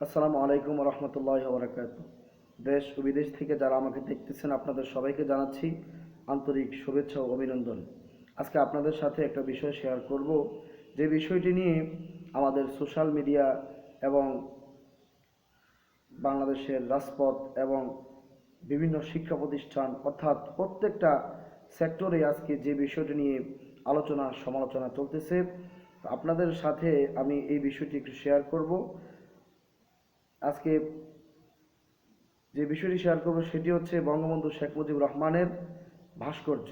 আসসালামু আলাইকুম রহমতুল্লাহ বরাকাত দেশ ও বিদেশ থেকে যারা আমাকে দেখতেছেন, আপনাদের সবাইকে জানাচ্ছি আন্তরিক শুভেচ্ছা ও অভিনন্দন। আজকে আপনাদের সাথে একটা বিষয় শেয়ার করব। যে বিষয়টি নিয়ে আমাদের সোশ্যাল মিডিয়া এবং বাংলাদেশের রাজপথ এবং বিভিন্ন শিক্ষা প্রতিষ্ঠান, অর্থাৎ প্রত্যেকটা সেক্টরে আজকে যে বিষয়টি নিয়ে আলোচনা সমালোচনা চলতেছে আপনাদের সাথে আমি এই বিষয়টি একটু শেয়ার করব। আজকে যে বিষয়টি শেয়ার করব সেটি হচ্ছে বঙ্গবন্ধু শেখ মুজিবুর রহমানের ভাস্কর্য।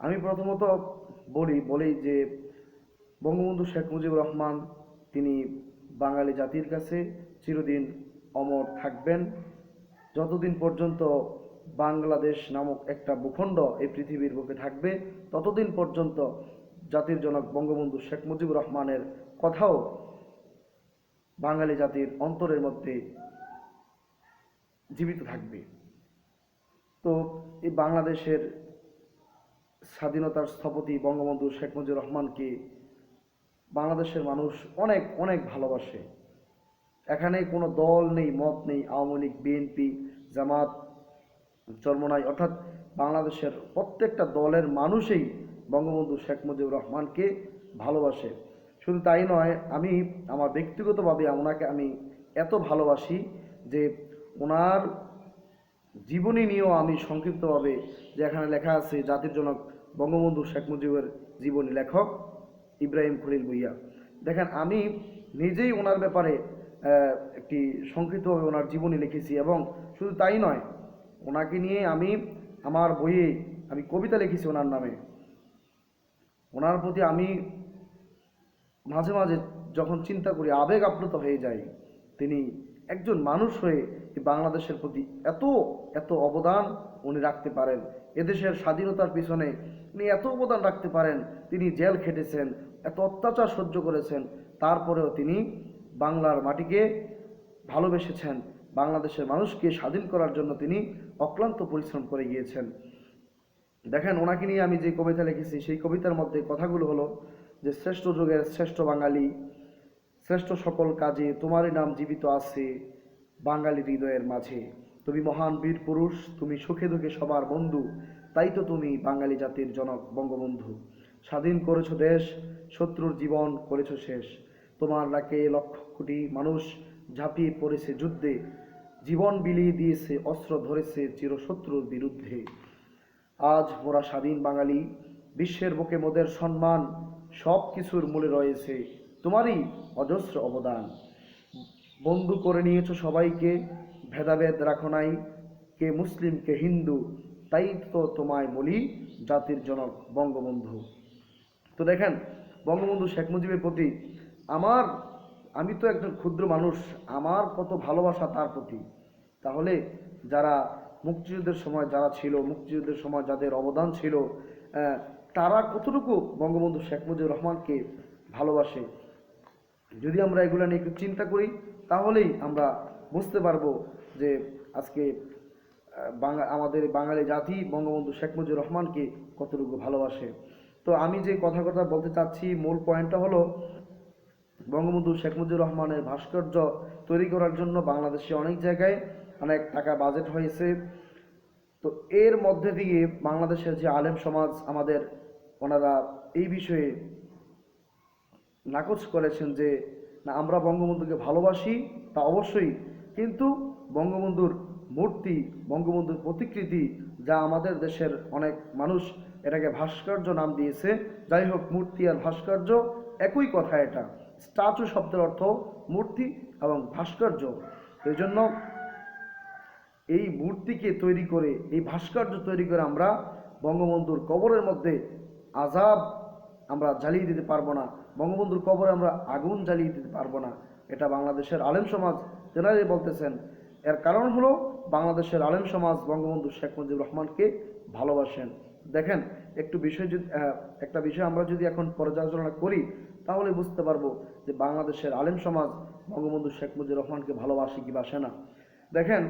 আমি প্রথমত বলি বলি যে বঙ্গবন্ধু শেখ মুজিবুর রহমান তিনি বাঙালি জাতির কাছে চিরদিন অমর থাকবেন। যতদিন পর্যন্ত বাংলাদেশ নামক একটা ভূখণ্ড এই পৃথিবীর বুকে থাকবে, ততদিন পর্যন্ত জাতির জনক বঙ্গবন্ধু শেখ মুজিবুর রহমানের কথাও বাঙালি জাতির অন্তরের মধ্যে জীবিত থাকবে। তো এই বাংলাদেশের স্বাধীনতার স্থপতি বঙ্গবন্ধু শেখ মুজিবুর রহমানকে বাংলাদেশের মানুষ অনেক অনেক ভালোবাসে। এখানে কোনো দল নেই, মত নেই, আওয়ামী লীগ, বিএনপি, জামাত, চরমনাই, অর্থাৎ বাংলাদেশের প্রত্যেকটা দলের মানুষই বঙ্গবন্ধু শেখ মুজিবুর রহমানকে ভালোবাসে। শুধু তাই নয়, আমি আমার ব্যক্তিগতভাবে ওনাকে আমি এত ভালোবাসি যে ওনার জীবনী নিয়েও আমি সংক্ষিপ্তভাবে যে এখানে লেখা আছে, জাতির জনক বঙ্গবন্ধু শেখ মুজিবের জীবনী লেখক ইব্রাহিম খলিল ভুইয়া। দেখেন, আমি নিজেই ওনার ব্যাপারে একটি সংক্ষিপ্তভাবে ওনার জীবনী লিখেছি এবং শুধু তাই নয়, ওনাকে নিয়ে আমি আমার বইয়ে আমি কবিতা লিখেছি ওনার নামে। ওনার প্রতি আমি মাঝে মাঝে যখন চিন্তা করি, আবেগ আপ্লুত হয়ে যাই, তিনি একজন মানুষ হয়ে বাংলাদেশের প্রতি এত এত অবদান উনি রাখতে পারেন, এদেশের স্বাধীনতার পিছনে উনি এত অবদান রাখতে পারেন, তিনি জেল খেটেছেন, এত অত্যাচার সহ্য করেছেন, তারপরেও তিনি বাংলার মাটিকে ভালোবেসেছেন, বাংলাদেশের মানুষকে স্বাধীন করার জন্য তিনি অক্লান্ত পরিশ্রম করে গিয়েছেন। দেখেন, ওনাকে নিয়ে আমি যে কবিতা লিখেছি, সেই কবিতার মধ্যে কথাগুলো হলো যে শ্রেষ্ঠ যুগের শ্রেষ্ঠ বাঙালি, শ্রেষ্ঠ সকল কাজে তোমারই নাম জীবিত আছে বাঙালি হৃদয়ের মাঝে। তুমি মহান বীর পুরুষ, তুমি সুখে দুঃখে সবার বন্ধু, তাই তো তুমি বাঙালি জাতির জনক, বঙ্গবন্ধু। স্বাধীন করেছ দেশ, শত্রুর জীবন করেছ শেষ। তোমার ডাকে লক্ষ কোটি মানুষ ঝাঁপিয়ে পড়েছে যুদ্ধে। জীবন বিলিয়ে দিয়েছে, অস্ত্র ধরেছে চিরশত্রুর বিরুদ্ধে। আজ মোরা স্বাধীন বাঙালি, বিশ্বের বুকে মোদের সম্মান সব কিছুর মূলে রয়েছে তোমারই অজস্র অবদান। বন্ধু করে নিয়েছো সবাইকে, ভেদাভেদ রাখো নাই, কে মুসলিম, কে হিন্দু, তাই তো তোমায় বলি জাতির জনক, বঙ্গবন্ধু। তো দেখেন, বঙ্গবন্ধু শেখ মুজিবের প্রতি আমার, আমি তো একজন ক্ষুদ্র মানুষ, আমার কত ভালোবাসা তার প্রতি। তাহলে যারা মুক্তিযুদ্ধের সময় যারা ছিল, মুক্তিযুদ্ধের সময় যাদের অবদান ছিল তারা কতটুকু বঙ্গবন্ধু শেখ মুজিবুর রহমানকে ভালোবাসে? যদি আমরা এগুলো নিয়ে একটু চিন্তা করি, তাহলেই আমরা বুঝতে পারব যে আজকে বাঙা, আমাদের বাঙালি জাতি বঙ্গবন্ধু শেখ মুজিবুর রহমানকে কতটুকু ভালোবাসে? তো আমি যে কথা কথা বলতে চাচ্ছি, মূল পয়েন্টটা হলো বঙ্গবন্ধু শেখ মুজিবুর রহমানের ভাস্কর্য তৈরি করার জন্য বাংলাদেশে অনেক জায়গায় অনেক টাকা বাজেট হয়েছে। তো এর মধ্যে দিয়ে বাংলাদেশের যে আলেম সমাজ আমাদের ওনারা এই বিষয়ে নাকচ করেছেন যে, না, আমরা বঙ্গবন্ধুকে ভালোবাসি, তা অবশ্যই, কিন্তু বঙ্গবন্ধুর মূর্তি, বঙ্গবন্ধুর প্রতিকৃতি, যা আমাদের দেশের অনেক মানুষ এটাকে ভাস্কর্য নাম দিয়েছে, যাই হোক, মূর্তি আর ভাস্কর্য, একই কথা এটা। স্ট্যাচু শব্দের অর্থ মূর্তি এবং ভাস্কর্য। এই জন্য এই মূর্তিকে তৈরি করে, এই ভাস্কর্য তৈরি করে আমরা বঙ্গবন্ধুর কবরের মধ্যে আজাব আমরা জ্বালিয়ে দিতে পারব না। বঙ্গবন্ধুর কবরে আমরা আগুন জ্বালিয়ে দিতে পারব না। এটা বাংলাদেশের আলেম সমাজ তেনারাই বলতেছেন। এর কারণ হলো বাংলাদেশের আলেম সমাজ বঙ্গবন্ধু শেখ মুজিবুর রহমানকে ভালোবাসেন। দেখেন, একটু বিষয় যদি একটা বিষয় আমরা যদি এখন পর্যালোচনা করি, তাহলে বুঝতে পারব যে বাংলাদেশের আলেম সমাজ বঙ্গবন্ধু শেখ মুজিবুর রহমানকে ভালোবাসে কি বাসে না। দেখেন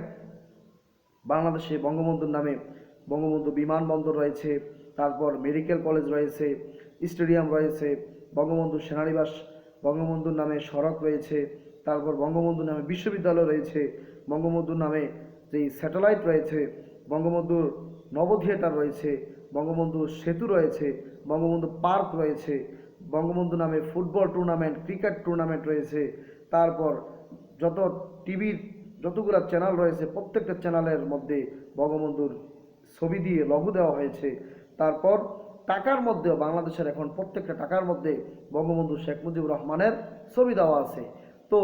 বাংলাদেশে বঙ্গবন্ধুর নামে বঙ্গবন্ধু বিমানবন্দর রয়েছে, তারপর মেডিকেল কলেজ রয়েছে, স্টেডিয়াম রয়েছে, বঙ্গবন্ধু সেনানিবাস, বঙ্গবন্ধুর নামে সড়ক রয়েছে, তারপর বঙ্গবন্ধু নামে বিশ্ববিদ্যালয় রয়েছে, বঙ্গবন্ধুর নামে যেই স্যাটেলাইট রয়েছে, বঙ্গবন্ধুর নব থিয়েটার রয়েছে বঙ্গবন্ধু সেতু রয়েছে, বঙ্গবন্ধু পার্ক রয়েছে বঙ্গবন্ধু নামে ফুটবল টুর্নামেন্ট, ক্রিকেট টুর্নামেন্ট রয়েছে, তারপর যত টিভির যতগুলো চ্যানেল রয়েছে, প্রত্যেকটা চ্যানেলের মধ্যে বঙ্গবন্ধুর ছবি দিয়ে লঘু দেওয়া হয়েছে। তারপর টাকার মধ্যেও বাংলাদেশের এখন প্রত্যেকটা টাকার মধ্যে বঙ্গবন্ধু শেখ মুজিবুর রহমানের ছবি দেওয়া আছে। তো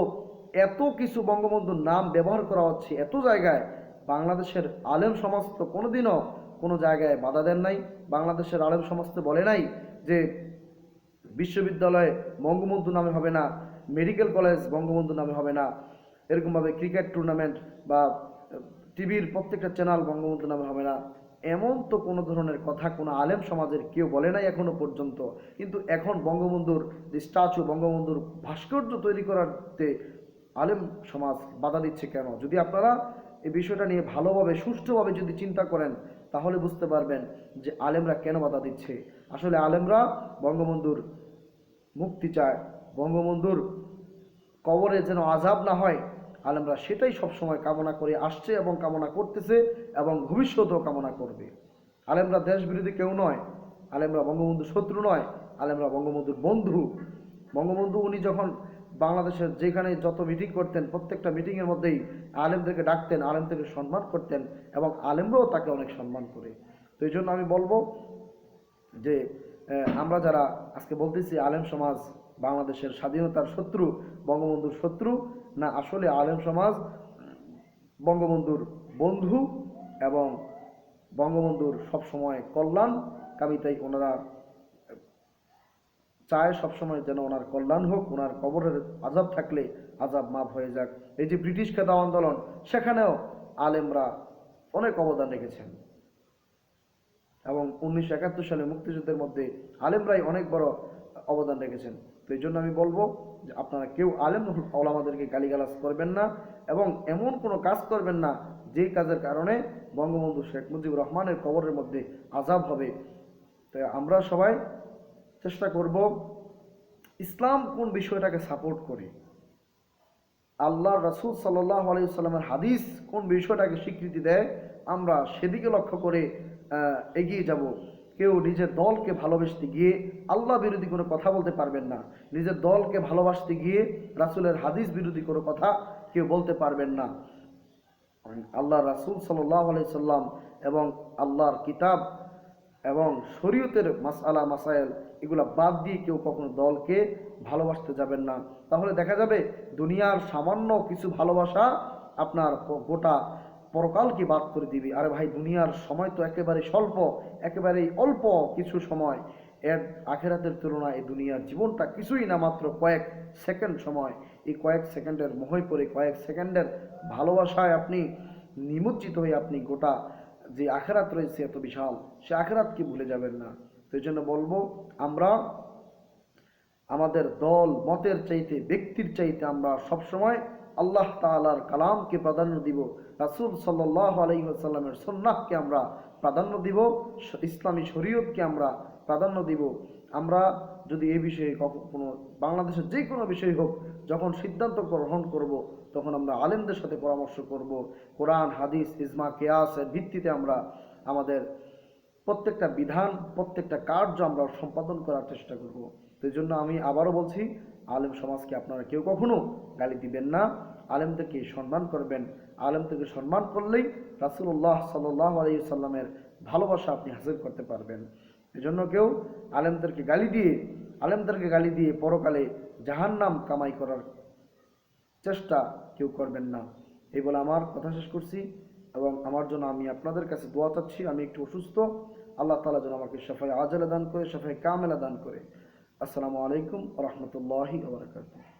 এত কিছু বঙ্গবন্ধুর নাম ব্যবহার করা হচ্ছে এত জায়গায়, বাংলাদেশের আলেম সমাজ তো কোনোদিনও কোনো জায়গায় বাধা দেন নাই। বাংলাদেশের আলেম সমাজ তো বলে নাই যে বিশ্ববিদ্যালয়ে বঙ্গবন্ধু নামে হবে না, মেডিকেল কলেজ বঙ্গবন্ধু নামে হবে না। এরকমভাবে ক্রিকেট টুর্নামেন্ট বা টিভির প্রত্যেকটা চ্যানেল বঙ্গবন্ধু নামে হবে না। এমন তো কোনো ধরনের কথা কোনো আলেম সমাজের কেউ বলে নাই এখনও পর্যন্ত। কিন্তু এখন বঙ্গবন্ধুর যে স্ট্যাচু বঙ্গবন্ধুর ভাস্কর্য তৈরি করাতে আলেম সমাজ বাধা দিচ্ছে কেন? যদি আপনারা এই বিষয়টা নিয়ে ভালোভাবে, সুষ্ঠুভাবে যদি চিন্তা করেন, তাহলে বুঝতে পারবেন যে আলেমরা কেন বাধা দিচ্ছে। আসলে আলেমরা বঙ্গবন্ধুর মুক্তি চায়। বঙ্গবন্ধুর কবরে যেন আজাব না হয় আলেমরা সেটাই সবসময় কামনা করে আসছে এবং কামনা করতেছে এবং ভবিষ্যতেও কামনা করবে। আলেমরা দেশ বিরোধী কেউ নয়, আলেমরা বঙ্গবন্ধুর শত্রু নয়, আলেমরা বঙ্গবন্ধুর বন্ধু। বঙ্গবন্ধু উনি যখন বাংলাদেশের যেখানে যত মিটিং করতেন, প্রত্যেকটা মিটিংয়ের মধ্যেই আলেমদেরকে ডাকতেন, আলেমদেরকে সম্মান করতেন এবং আলেমরাও তাকে অনেক সম্মান করে। তো এই জন্য আমি বলব যে আমরা যারা আজকে বলতেছি আলেম সমাজ বাংলাদেশের স্বাধীনতার শত্রু, বঙ্গবন্ধুর শত্রু না আসলে আলেম সমাজ বঙ্গবন্ধুর বন্ধু এবং বঙ্গবন্ধুর সবসময় কল্যাণ কামিতাই ওনারা চায় সবসময় যেন ওনার কল্যাণ হোক, ওনার কবরের আজাব থাকলে আজাব মাফ হয়ে যাক। এই যে ব্রিটিশ খেদাও আন্দোলন, সেখানেও আলেমরা অনেক অবদান রেখেছেন। এবং উনিশশো একাত্তর সালে মুক্তিযুদ্ধের মধ্যে আলেমরাই অনেক বড় অবদান রেখেছেন। তো এই জন্য আমি বলব যে আপনারা কেউ আলেম ওলামাদেরকে গালিগালাজ করবেন না এবং এমন কোনো কাজ করবেন না যেই কাজের কারণে বঙ্গবন্ধু শেখ মুজিবুর রহমানের কবরের মধ্যে আজাব হবে। তো আমরা সবাই চেষ্টা করব ইসলাম কোন বিষয়টাকে সাপোর্ট করে? আল্লাহ রাসুল সাল্লাহ আলাইসাল্লামের হাদিস কোন বিষয়টাকে স্বীকৃতি দেয়? আমরা সেদিকে লক্ষ্য করে এগিয়ে যাব। কেউ নিজের দলকে ভালোবাসতে গিয়ে আল্লাহ বিরোধী কোনো কথা বলতে পারবেন না। নিজের দলকে ভালোবাসতে গিয়ে রাসুলের হাদিস বিরোধী কোনো কথা কেউ বলতে পারবেন না। আল্লাহ রাসুল সাল্লাহ আলাইসাল্লাম এবং আল্লাহর কিতাব এবং শরীয়তের মাসালা মাসাইল এগুলা বাদ দিয়ে কেউ কখনো দলকে ভালোবাসতে যাবেন না। তাহলে দেখা যাবে দুনিয়ার সামান্য কিছু ভালোবাসা আপনার গোটা পরকালকে বাদ করে দিবি? আরে ভাই, দুনিয়ার সময় তো একেবারে স্বল্প, একেবারেই অল্প কিছু সময়। এর আখেরাতের তুলনায় এই দুনিয়ার জীবনটা কিছুই না, মাত্র কয়েক সেকেন্ড সময়। এই কয়েক সেকেন্ডের মোহে পড়ে, কয়েক সেকেন্ডের ভালোবাসায় আপনি নিমজ্জিত হয়ে আপনি গোটা যে আখেরাত রয়েছে এত বিশাল, সে আখেরাতকে ভুলে যাবেন না। এই জন্য বলব, আমরা আমাদের দল, মতের চাইতে, ব্যক্তির চাইতে আমরা সবসময় আল্লাহ তাআলার কালামকে প্রাধান্য দিব। রাসূল সাল্লাহ আলাইসাল্লামের সন্ন্যাহকে আমরা প্রাধান্য দিব, ইসলামী শরীয়তকে আমরা প্রাধান্য দিব। আমরা যদি এই বিষয়ে কোনো বাংলাদেশের যে কোনো বিষয় হোক, যখন সিদ্ধান্ত গ্রহণ করব, তখন আমরা আলেমদের সাথে পরামর্শ করব। কোরআন, হাদিস, ইজমা, কেয়াসের ভিত্তিতে আমরা আমাদের প্রত্যেকটা বিধান, প্রত্যেকটা কার্য আমরা সম্পাদন করার চেষ্টা করব। তো জন্য আমি আবারও বলছি, আলেম সমাজকে আপনারা কেউ কখনো গালি দিবেন না। আলেমদেরকে সম্মান করবেন। আলেমদেরকে সম্মান করলেই রাসুল্লাহ সাল্লাহ আলাই সাল্লামের ভালোবাসা আপনি হাসিল করতে পারবেন। এজন্য কেউ আলেমদেরকে গালি দিয়ে, আলেমদেরকে গালি দিয়ে পরকালে জাহান্নাম কামাই করার চেষ্টা কেউ করবেন না। এই বলে আমার কথা শেষ করছি এবং আমার জন্য আমি আপনাদের কাছে দোয়া চাচ্ছি। আমি একটু অসুস্থ। আল্লাহ তালা যেন আমাকে সাফাই আজলে দান করে সাফাই কামেলা দান করে। আসসালামু আলাইকুম রহমতুল্লাহি ওবরাকাতুহ